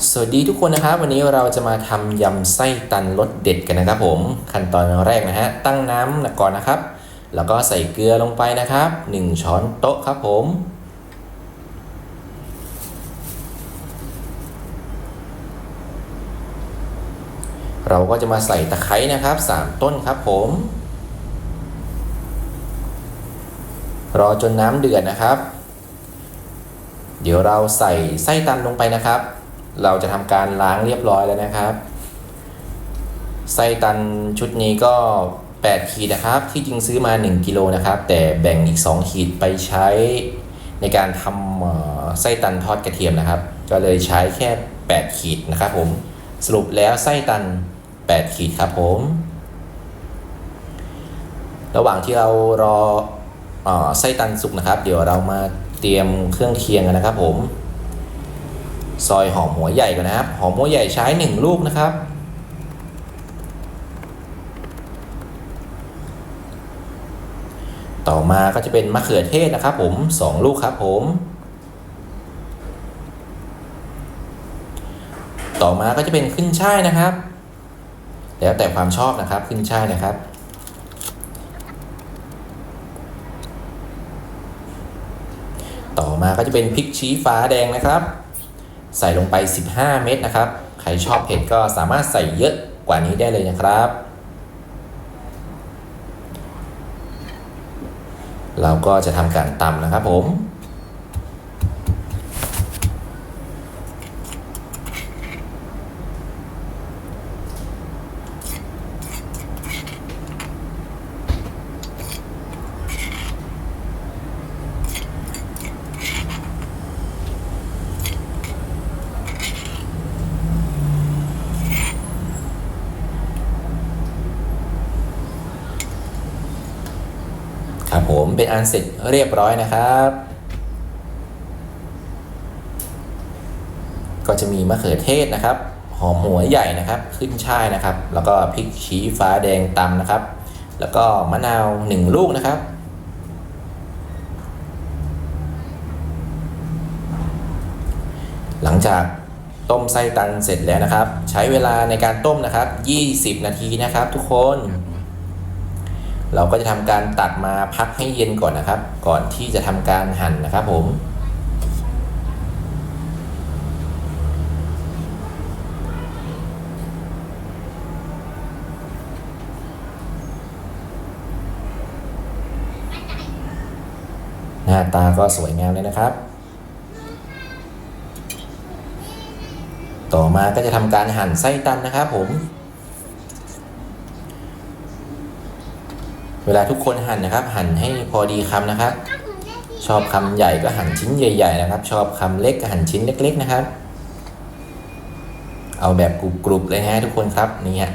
สวัสดีทุกคนนะครับ วันนี้เราจะมาทำยำไส้ตันรสเด็ดกันนะครับผมขั้นตอนแรกนะฮะตั้งน้ำก่อนนะครับ แล้วก็ใส่เกลือลงไปนะครับ 1 ช้อนโต๊ะครับผม เราก็จะมาใส่ตะไคร้นะครับ 3 ต้นครับผม รอจนน้ำเดือดนะครับ เดี๋ยวเราใส่ไส้ตันลงไปนะครับ เราจะทำการล้างเรียบร้อยแล้วนะครับไส้ตันชุดนี้ก็ 8 ขีดนะครับ ที่จริงซื้อมา 1 กิโลนะครับ แต่แบ่งอีก 2 ขีดไปใช้ในการทำไส้ตันทอดกระเทียมนะครับ ก็เลยใช้แค่ 8 ขีดนะครับผมสรุปแล้วไส้ตัน 8 ขีดครับผม ระหว่างที่เรารออไส้ตันสุกนะครับ เดี๋ยวเรามาเตรียมเครื่องเคียงกันนะครับผม ซอยหอมหัวใหญ่ก่อนนะครับ หอมหัวใหญ่ใช้ 1 ลูกนะครับ ต่อมาก็จะเป็นมะเขือเทศนะครับผม 2 ลูกครับผม ต่อมาก็จะเป็นขึ้นช่ายนะครับ แล้วแต่ความชอบนะครับขึ้นช่ายนะครับต่อมาก็จะเป็นพริกชี้ฟ้าแดงนะครับ ใส่ลงไป 15 เม็ดนะครับ ใครชอบเผ็ดก็สามารถใส่เยอะกว่านี้ได้เลยนะครับ เราก็จะทำการตำนะครับผม ครับผมเป็นอันเสร็จเรียบร้อยนะครับ ก็จะมีมะเขือเทศนะครับ หอมหัวใหญ่นะครับ ขึ้นช่ายนะครับ แล้วก็พริกชี้ฟ้าแดงตำนะครับ แล้วก็มะนาวหนึ่งลูกนะครับหลังจากต้มไส้ตันเสร็จแล้วนะครับ ใช้เวลาในการต้มนะครับ 20 นาทีนะครับทุกคน เราก็จะทำการตัดมาพักให้เย็นก่อนนะครับ ก่อนที่จะทำการหั่นนะครับผม หน้าตาก็สวยงามเลยนะครับ ต่อมาก็จะทำการหั่นไส้ตันนะครับผม เวลาทุกคนหั่นนะครับ หั่นให้พอดีคำนะครับ ชอบคำใหญ่ก็หั่นชิ้นใหญ่ ๆ นะครับ ชอบคำเล็กก็หั่นชิ้นเล็ก ๆ นะครับ เอาแบบกรุบๆเลยฮะทุกคนครับนี่ฮะ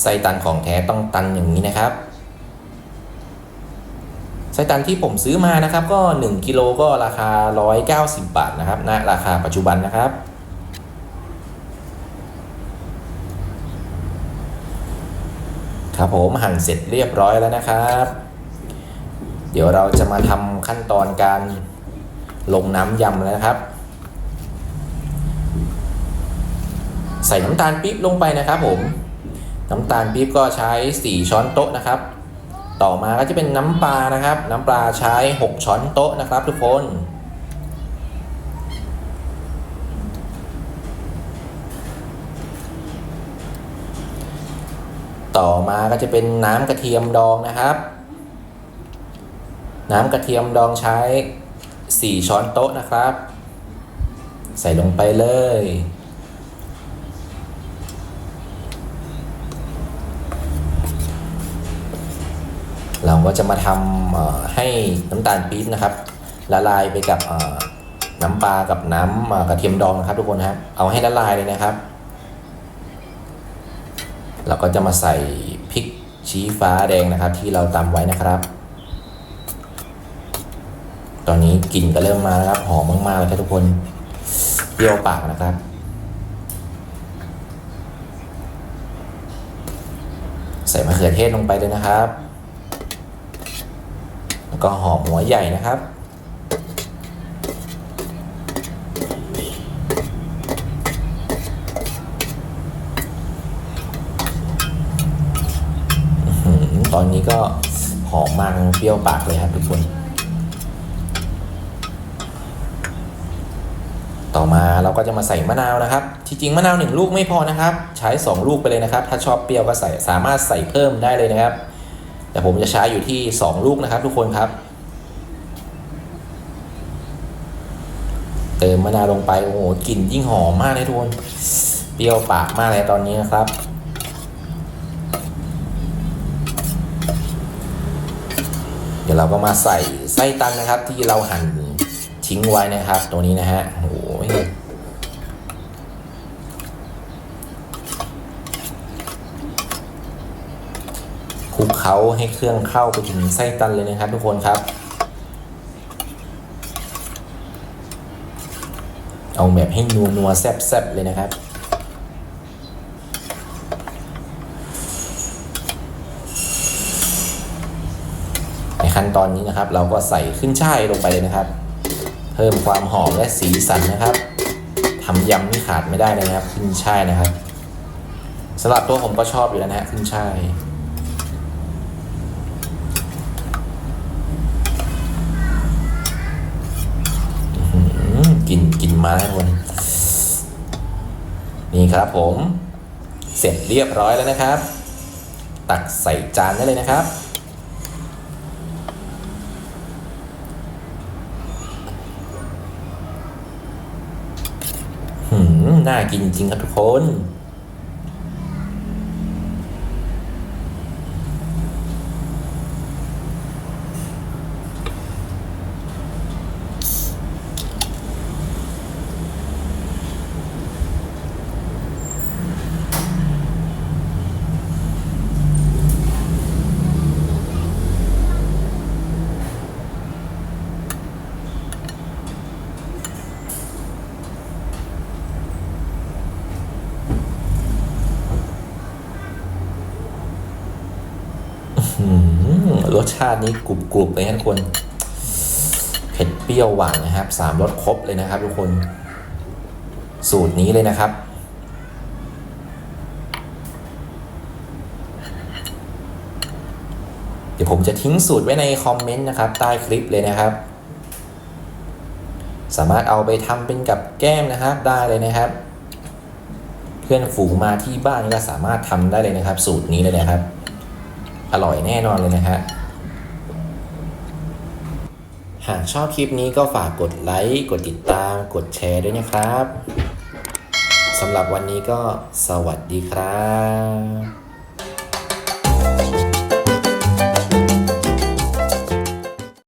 ไส้ตันของแท้ต้องตันอย่างนี้นะครับไส้ตันที่ผมซื้อมานะครับ ก็1กิโลก็ราคา 190 บาทนะครับณราคาปัจจุบันนะครับ ครับผมหั่นเสร็จเรียบร้อยแล้วนะครับ เดี๋ยวเราจะมาทำขั้นตอนการลงน้ำยำแล้วนะครับ ใส่น้ำตาลปี๊บลงไปนะครับผม น้ำตาลปี๊บก็ใช้ 4 ช้อนโต๊ะนะครับ ต่อมาก็จะเป็นน้ำปลานะครับ น้ำปลาใช้ 6 ช้อนโต๊ะนะครับ ทุกคน ต่อมาก็จะเป็นน้ำกระเทียมดองนะครับ น้ำกระเทียมดองใช้ 4 ช้อนโต๊ะนะครับ ใส่ลงไปเลย เราก็จะมาทำให้น้ำตาลปี๊บนะครับ ละลายไปกับน้ำปลากับน้ำกระเทียมดองนะครับทุกคนครับ เอาให้ละลายเลยนะครับ เราก็จะมาใส่พริกชี้ฟ้าแดงนะครับ ที่เราตำไว้นะครับ ตอนนี้กลิ่นก็เริ่มมาแล้วครับหอมมากๆเลยครับทุกคนเปรี้ยวปากนะครับ ใส่มะเขือเทศลงไปเลยนะครับ แล้วก็หอมหัวใหญ่นะครับ ตอนนี้ก็หอมมากเปรี้ยวปากเลยครับทุกคน ต่อมาเราก็จะมาใส่มะนาวนะครับ ที่จริงมะนาวหนึ่งลูกไม่พอนะครับ ใช้ 2 ลูกไปเลยนะครับ ถ้าชอบเปรี้ยวก็ใส่สามารถใส่เพิ่มได้เลยนะครับ แต่ผมจะใช้อยู่ที่ 2 ลูกนะครับ ทุกคนครับ เติมมะนาวลงไปโอ้โหกลิ่นยิ่งหอมมากเลยทุกคนเปรี้ยวปากมากเลยตอนนี้นะครับ เดี๋ยวเราก็มาใส่ไส้ตันนะครับ ที่เราหั่นทิ้งไว้นะครับ ตัวนี้นะฮะโอ้ยคลุกเคล้าให้เครื่องเข้าไปถึงไส้ตันเลยนะครับ ทุกคนครับ เอาแบบให้นัวนัวๆแซ่บๆเลยนะครับ ในขั้นตอนนี้นะครับ เราก็ใส่ขึ้นช่ายลงไปเลยนะครับ เพิ่มความหอมและสีสันนะครับทำยำนี่ขาดไม่ได้เลยนะครับ ขึ้นช่ายนะครับสำหรับตัวผมก็ชอบอยู่แล้วนะฮะขึ้นช่ายกลินกลินมาแล้วคนนี่ครับผม เสร็จเรียบร้อยแล้วนะครับ ตักใส่จานได้เลยนะครับ น่ากินจริงครับทุกคน อืมรส ชาตินี้กรุบกรุบเลยนะทุกคน เผ็ดเปรี้ยวหวานนะครับสามรสครบเลยนะครับ ทุกคน สูตรนี้เลยนะครับ เดี๋ยวผมจะทิ้งสูตรไว้ในคอมเมนต์นะครับ ใต้คลิปเลยนะครับ สามารถเอาไปทำเป็นกับแก้มนะครับได้เลยนะครับ เพื่อนฝูงมาที่บ้านก็สามารถทำได้เลยนะครับ สูตรนี้เลยนะครับอร่อยแน่นอนเลยนะฮะ หากชอบคลิปนี้ก็ฝากกดไลค์ กดติดตาม กดแชร์ด้วยนะครับสำหรับวันนี้ก็สวัสดีครับ